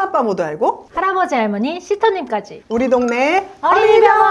엄마 아빠 모두 알고? 할아버지 할머니 시터님까지. 우리 동네 어린이병원.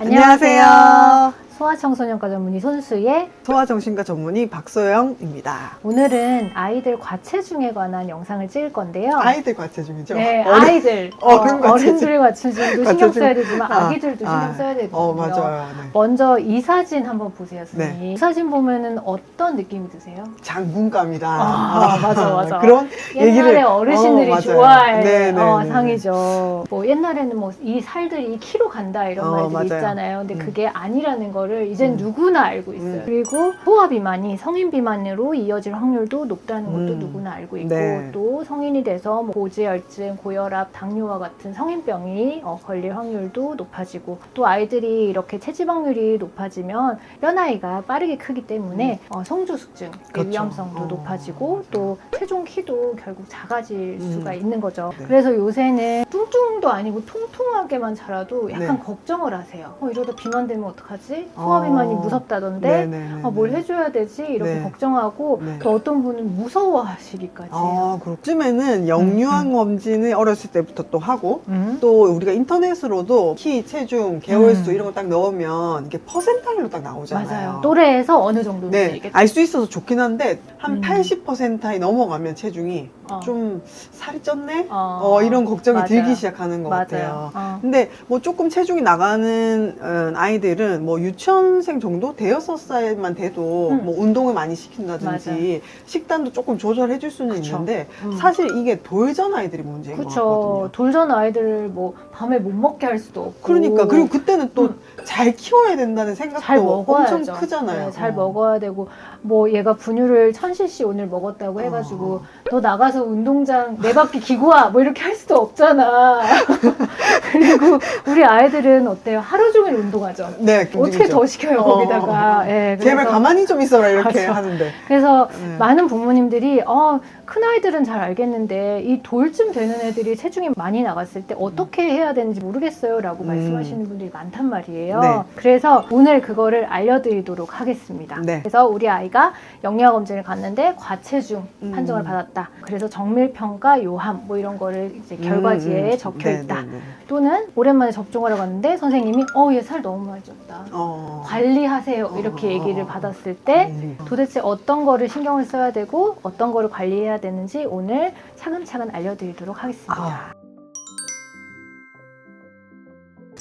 안녕하세요 소아청소년과 전문의 손수의 소아정신과 전문의 박소영입니다. 오늘은 아이들 과체 중에 관한 영상을 찍을 건데요 아이들 과체 중이죠? 네, 어른- 아이들 어른 어, 과체 중. 어른들 과체 중도 신경 과체중. 써야 되지만 아, 아기들도 아, 신경 써야 되거든요 어 맞아요. 네. 먼저 이 사진 한번 보세요 선생님 네. 이 사진 보면은 어떤 느낌이 드세요? 장군감이다. 아, 맞아, 맞아. 그런 옛날에 얘기를 어르신들이 어, 맞아요. 좋아할 네, 네, 어, 네, 상이죠. 뭐 옛날에는 뭐 이 살들이 키로 간다 이런 어, 말들이 맞아요. 있잖아요. 근데 음. 그게 아니라는 거를 이젠 음. 누구나 알고 있어요. 음. 그리고 소아 비만이 성인 비만으로 이어질 확률도 높다는 것도 음. 누구나 알고 있고 네. 또 성인이 돼서 뭐 고지혈증, 고혈압, 당뇨와 같은 성인병이 어, 걸릴 확률도 높아지고 또 아이들이 이렇게 체지방률이 높아지면 뼈나이가 빠르게 크기 때문에 어, 성조숙증의 음. 그렇죠. 위험성도 어. 높아지고 또 체중 키도 결국 작아질 음. 수가 있는 거죠. 네. 그래서 요새는 뚱뚱도 아니고 통통하게만 자라도 약간 네. 걱정을 하세요. 어, 이러다 비만 되면 어떡하지? 어. 소아 비만이 무섭다던데 네, 네, 네, 어, 뭘 네. 해줘야 되지? 이렇게 네. 걱정하고 네. 또 어떤 분은 무서워하시기까지 해요. 아, 그렇쯤에는 영유아 검진을 어렸을 때부터 또 하고 음. 또 우리가 인터넷으로도 키, 체중, 개월수 음. 이런 거 딱 넣으면 이게 퍼센타일로 딱 나오잖아요. 맞아요. 또래에서 어느 정도인지 네, 알 수 있어서 좋긴 한데 한 음. 80%이 넘어가면 체중이 어. 좀 살이 쪘네? 어. 어, 이런 걱정이 맞아요. 들기 시작하는 것 맞아요. 같아요. 어. 근데 뭐 조금 체중이 나가는 어, 아이들은 뭐 유치 원생 정도 살만 돼도 음. 뭐 운동을 많이 시킨다든지 식단도 조금 조절해 줄 수는 그쵸. 있는데 음. 사실 이게 돌전 아이들이 문제인 것 그쵸. 같거든요. 돌전 아이들 뭐 밤에 못 먹게 할 수도 없고. 그러니까 그리고 그때는 또 음. 잘 키워야 된다는 생각도. 엄청 크잖아요. 네, 잘 어. 먹어야 되고 뭐 얘가 분유를 1000cc 오늘 먹었다고 해 가지고 어. 너 나가서 운동장 네 바퀴 기고 와뭐 이렇게 할 수도 없잖아. 그리고 우리 아이들은 어때요? 하루 종일 운동하죠. 네, 어떻게. 더 시켜요 어, 거기다가. 어, 어. 예, 제발 그래서- 가만히 좀 있어라 이렇게 맞아. 하는데. 그래서 네. 많은 부모님들이 어, 큰 아이들은 잘 알겠는데 이 돌쯤 되는 애들이 체중이 많이 나갔을 때 어떻게 해야 되는지 모르겠어요라고 음. 말씀하시는 분들이 많단 말이에요. 네. 그래서 오늘 그거를 알려드리도록 하겠습니다. 네. 그래서 우리 아이가 영양 검진을 갔는데 과체중 음. 판정을 받았다. 그래서 정밀 평가 요함 뭐 이런 거를 이제 결과지에 음, 음. 적혀 네, 있다. 네, 네. 또는 오랜만에 접종하러 갔는데 선생님이 어 얘 살 너무 많이 쪘다. 어. 관리하세요 이렇게 어. 얘기를 받았을 때 음. 도대체 어떤 거를 신경을 써야 되고 어떤 거를 관리해야 되는지 오늘 차근차근 알려드리도록 하겠습니다. 아.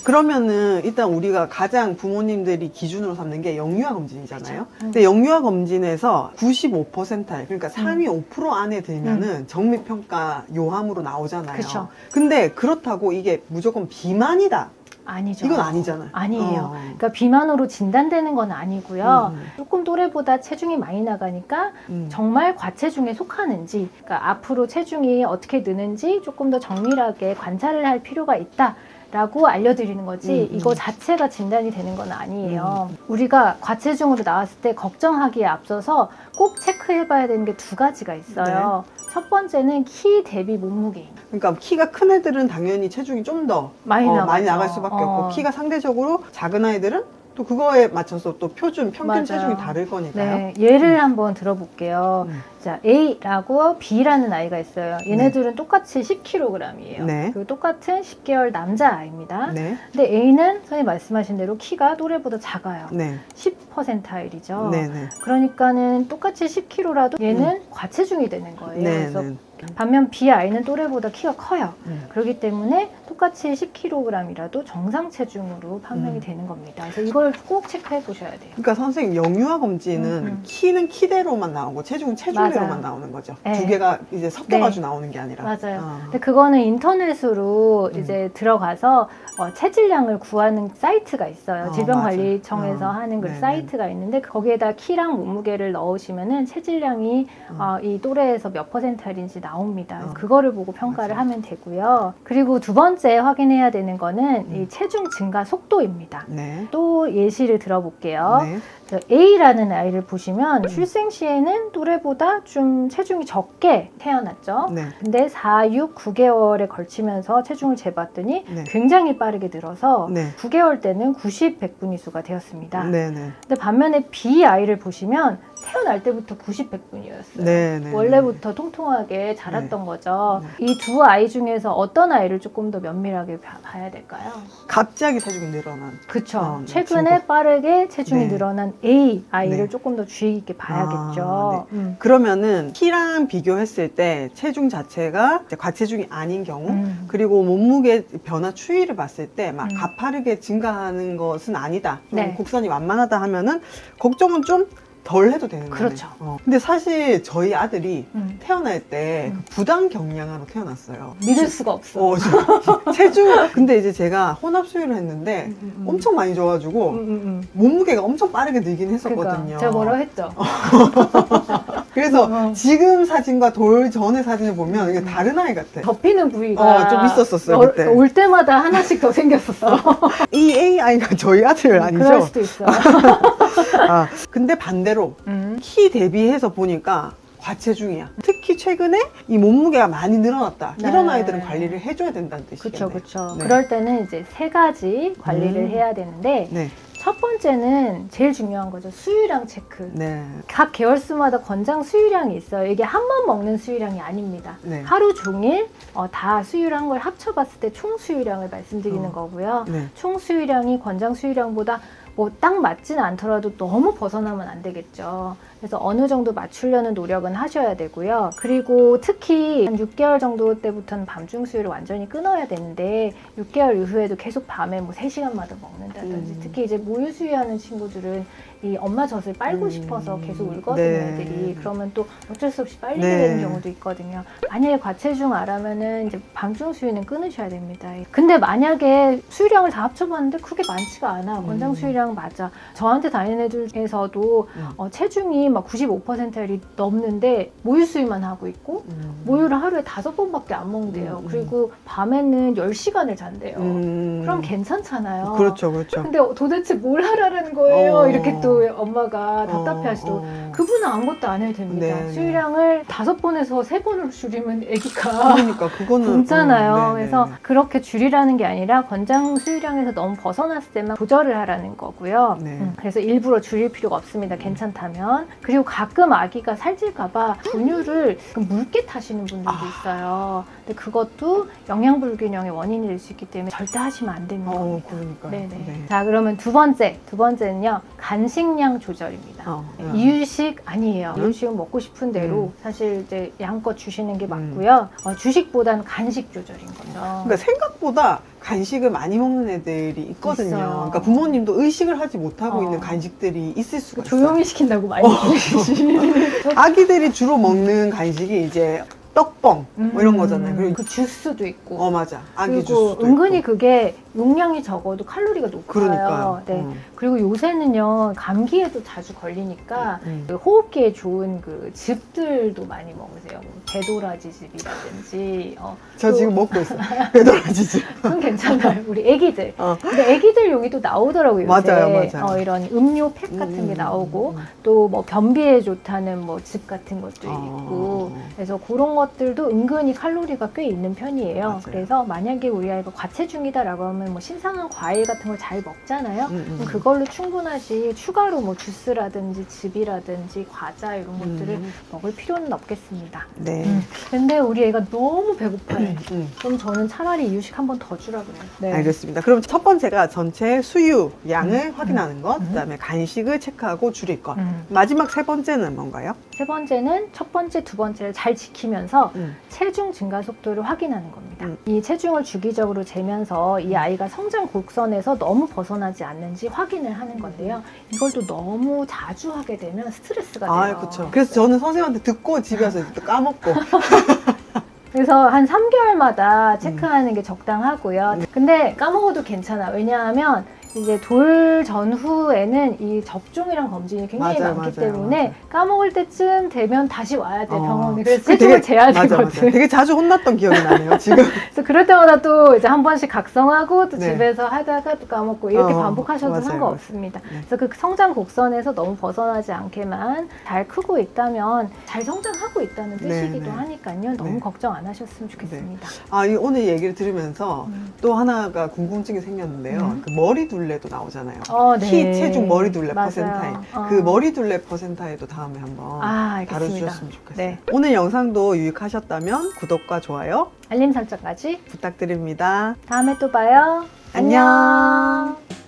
그러면은 일단 우리가 가장 부모님들이 기준으로 삼는 게 영유아 검진이잖아요. 그쵸. 음. 근데 영유아 검진에서 95%알 그러니까 상위 5% 안에 들면은 정밀 평가 요함으로 나오잖아요. 그쵸. 근데 그렇다고 이게 무조건 비만이다. 아니죠. 이건 아니잖아요. 아니에요. 어. 그러니까 비만으로 진단되는 건 아니고요. 음, 조금 또래보다 체중이 많이 나가니까 음. 정말 과체중에 속하는지, 그러니까 앞으로 체중이 어떻게 느는지 조금 더 정밀하게 관찰을 할 필요가 있다. 라고 알려드리는 거지 음, 음. 이거 자체가 진단이 되는 건 아니에요. 우리가 과체중으로 나왔을 때 걱정하기에 앞서서 꼭 체크해봐야 되는 게 두 가지가 있어요. 첫 번째는 키 대비 몸무게입니다. 그러니까 키가 큰 애들은 당연히 체중이 좀 더 많이 어. 많이 나갈 수밖에 어. 없고 키가 상대적으로 작은 아이들은 또 그거에 맞춰서 또 표준 평균 맞아요. 체중이 다를 거니까요. 네, 예를 한번 들어볼게요. 음. 자, A라고 B라는 아이가 있어요. 얘네들은 똑같이 10kg이에요. 네. 그리고 똑같은 10개월 남자 아이입니다. 네, 근데 A는 선생님 말씀하신 대로 키가 또래보다 작아요. 네, 10%일이죠. 네, 네, 그러니까는 똑같이 10kg라도 얘는 과체중이 되는 거예요. 네, 그래서 네. 반면 B 아이는 또래보다 키가 커요. 음. 그렇기 때문에 똑같이 10kg이라도 정상 체중으로 판명이 음. 되는 겁니다. 그래서 이걸 꼭 체크해 보셔야 돼요. 그러니까 선생님 영유아 검진은 음, 음. 키는 키대로만 나오고 체중은 체중대로만 맞아요. 나오는 거죠. 네. 두 개가 이제 섞여가지고 나오는 게 아니라. 맞아요. 어. 근데 그거는 인터넷으로 음. 이제 들어가서 어, 체질량을 구하는 사이트가 있어요. 어, 질병관리청에서 맞아. 하는 그 네네. 사이트가 있는데 거기에다 키랑 몸무게를 넣으시면은 체질량이 음. 어, 이 또래에서 몇 퍼센트인지 나 옵니다. 그래서 어. 그거를 보고 평가를 맞아요. 하면 되고요. 그리고 두 번째 확인해야 되는 거는 음. 이 체중 증가 속도입니다. 네. 또 예시를 들어볼게요. 네. 저 A라는 아이를 보시면 음. 출생 시에는 또래보다 좀 체중이 적게 태어났죠. 네. 근데 4, 6, 9개월에 걸치면서 체중을 재봤더니 네. 굉장히 빠르게 늘어서 네. 9개월 때는 90 백분위수가 되었습니다. 네. 네. 근데 반면에 B 아이를 보시면 태어날 때부터 90, 100분이었어요. 네, 네. 원래부터 통통하게 자랐던 거죠. 이두 아이 중에서 어떤 아이를 조금 더 면밀하게 봐- 봐야 될까요? 갑자기 체중이 늘어난. 그쵸. 어, 네, 최근에 친구. 빠르게 체중이 네. 늘어난 A 아이를 네. 조금 더 주의 깊게 봐야겠죠. 아, 음. 그러면은 키랑 비교했을 때 체중 자체가 과체중이 아닌 경우 음. 그리고 몸무게 변화 추이를 봤을 때막 음. 가파르게 증가하는 것은 아니다. 좀 네. 곡선이 완만하다 하면은 걱정은 좀 덜 해도 되는 거예요. 그렇죠. 어. 근데 사실 저희 아들이 음. 태어날 때 음. 부당 경량으로 태어났어요. 믿을 수가 없어. 어, 저- 체중. 근데 이제 제가 혼합 수유를 했는데 음, 음, 음. 엄청 많이 줘가지고 음, 음, 음. 몸무게가 엄청 빠르게 늘긴 했었거든요. 그러니까 제가 뭐라고 했죠. 그래서 어, 어. 지금 사진과 돌 전의 사진을 보면 이게 다른 아이 같아. 덮이는 부위가 어, 좀 있었었어요, 올- 그때. 올 때마다 하나씩 더 생겼었어. 이 AI가 저희 아들 그럴 아니죠? 수도 있어. 아, 근데 반대로 음. 키 대비해서 보니까 과체중이야. 특히 최근에 이 몸무게가 많이 늘어났다. 네. 이런 아이들은 관리를 해줘야 된다는 뜻이겠네. 그쵸, 그쵸. 네. 그럴 때는 이제 세 가지 관리를 음. 해야 되는데, 네, 첫 번째는 제일 중요한 거죠. 수유량 체크. 네, 각 계열수마다 권장 수유량이 있어요. 이게 한 번 먹는 수유량이 아닙니다. 네. 하루 종일 어, 다 수유한 걸 합쳐봤을 때 총 수유량을 말씀드리는 어. 거고요. 네. 총 수유량이 권장 수유량보다 뭐 딱 맞지는 않더라도 너무 벗어나면 안 되겠죠. 그래서 어느 정도 맞추려는 노력은 하셔야 되고요. 그리고 특히 한 6개월 정도 때부터는 밤중 수유를 완전히 끊어야 되는데 6개월 이후에도 계속 밤에 뭐 3시간마다 먹는다든지 음. 특히 이제 모유 수유하는 친구들은 이 엄마 젖을 빨고 음. 싶어서 계속 울거든요, 네. 애들이. 그러면 또 어쩔 수 없이 빨리게 네. 되는 경우도 있거든요. 만약에 과체중 알아면은 이제 밤중 수유는 끊으셔야 됩니다. 근데 만약에 수유량을 다 합쳐봤는데 그게 많지가 않아. 권장 음. 수유량 맞아. 저한테 다니는 애들 중에서도 음. 어, 체중이 막 95%이 넘는데 모유 수유만 하고 있고 음. 모유를 하루에 다섯 번밖에 안 먹는데요. 음, 음. 그리고 밤에는 10시간을 잔대요. 음. 그럼 괜찮잖아요. 그렇죠, 그렇죠. 근데 도대체 뭘 하라는 거예요? 어. 이렇게 또 엄마가 답답해 어, 하시고 어. 그분은 아무것도 안 해도 됩니다. 네, 네. 수유량을 다섯 번에서 세 번으로 줄이면 아기가 그러니까 그거는 굶잖아요. 어, 네, 그래서 네, 네. 그렇게 줄이라는 게 아니라 권장 수유량에서 너무 벗어났을 때만 조절을 하라는 거고요. 네. 음, 그래서 일부러 줄일 필요가 없습니다. 괜찮다면. 그리고 가끔 아기가 살찔까봐 분유를 묽게 타시는 분들도 아. 있어요. 근데 그것도 영양 불균형의 원인이 될 수 있기 때문에 절대 하시면 안 되는 어. 그러니까. 네네. 자, 그러면 두 번째. 두 번째는요. 간식량 조절입니다. 어, 네, 어. 이유식 아니에요. 음? 이유식은 먹고 싶은 대로 음. 사실 이제 양껏 주시는 게 맞고요. 어, 주식보다는 간식 조절인 거죠. 그러니까 생각보다 간식을 많이 먹는 애들이 있거든요. 있어요. 그러니까 부모님도 의식을 하지 못하고 어. 있는 간식들이 있을 수가 있어요. 조용히 시킨다고 많이 어. 주시지. 아기들이 주로 먹는 간식이 이제 떡뻥 뭐 이런 거잖아요. 그리고 그 주스도 있고. 어 맞아. 아기 그리고 주스도 은근히 있고. 그게 용량이 적어도 칼로리가 높아요. 그러니까요. 네. 음. 그리고 요새는요 감기에도 자주 걸리니까 음. 그 호흡기에 좋은 그 즙들도 많이 먹으세요. 뭐 배도라지 즙이라든지 어, 저 또- 지금 먹고 있어요. 배달아지지. 그건 괜찮아요. 우리 애기들. 어. 근데 애기들 용이 또 나오더라고요. 요새. 맞아요, 맞아요. 어, 이런 음료 팩 같은 음, 게 나오고 음, 음. 또뭐 변비에 좋다는 뭐 즙 같은 것도 어. 있고 그래서 그런 것들도 은근히 칼로리가 꽤 있는 편이에요. 맞아요. 그래서 만약에 우리 아이가 과체중이다라고 하면 뭐 신선한 과일 같은 걸 잘 먹잖아요. 음, 음. 그걸로 충분하지 추가로 뭐 주스라든지 즙이라든지 과자 이런 것들을 음. 먹을 필요는 없겠습니다. 네. 음. 근데 우리 애가 너무 배고파요. 음. 그럼 저는 차라리 이유식 한 번 더 주라 그래요. 네. 알겠습니다. 그럼 첫 번째가 전체 수유 양을 음. 확인하는 것, 음. 그다음에 간식을 체크하고 줄일 것. 음. 마지막 세 번째는 뭔가요? 세 번째는 첫 번째, 두 번째를 잘 지키면서 음. 체중 증가 속도를 확인하는 겁니다. 음. 이 체중을 주기적으로 재면서 이 아이가 성장 곡선에서 너무 벗어나지 않는지 확인을 하는 건데요. 이걸 또 너무 자주 하게 되면 스트레스가 돼요. 아, 그렇죠. 그래서 저는 선생님한테 듣고 집에 와서 또 까먹고. 그래서 한 3개월마다 체크하는 게 적당하고요. 네. 근데 까먹어도 괜찮아. 왜냐하면 이제 돌 전후에는 이 접종이랑 검진이 굉장히 맞아요, 많기 맞아요, 때문에 맞아요. 까먹을 때쯤 되면 다시 와야 돼 어. 병원에. 그래서 되게- 체중을 재야 맞아, 되거든. 맞아. 되게 자주 혼났던 기억이 나네요, 지금. 그래서 그럴 때마다 또 이제 한 번씩 각성하고 또 네. 집에서 하다가 또 까먹고 이렇게 어, 반복하셔도 맞아요, 상관없습니다. 맞아요. 네. 그래서 그 성장 곡선에서 너무 벗어나지 않게만 잘 크고 있다면 잘 성장하고 있다는 네, 뜻이기도 네. 하니까요. 너무 네. 걱정 안 하셨으면 좋겠습니다. 아, 이 오늘 얘기를 들으면서 음. 또 하나가 궁금증이 생겼는데요. 음. 그 머리 둘레 둘레도 나오잖아요. 어, 네. 키, 체중, 머리 둘레 맞아요. 퍼센타일. 어. 그 머리 둘레 퍼센타일도 다음에 한번 아. 다뤄주셨으면 좋겠어요. 네. 오늘 영상도 유익하셨다면 구독과 좋아요 알림 설정까지 부탁드립니다. 다음에 또 봐요. 안녕. 안녕.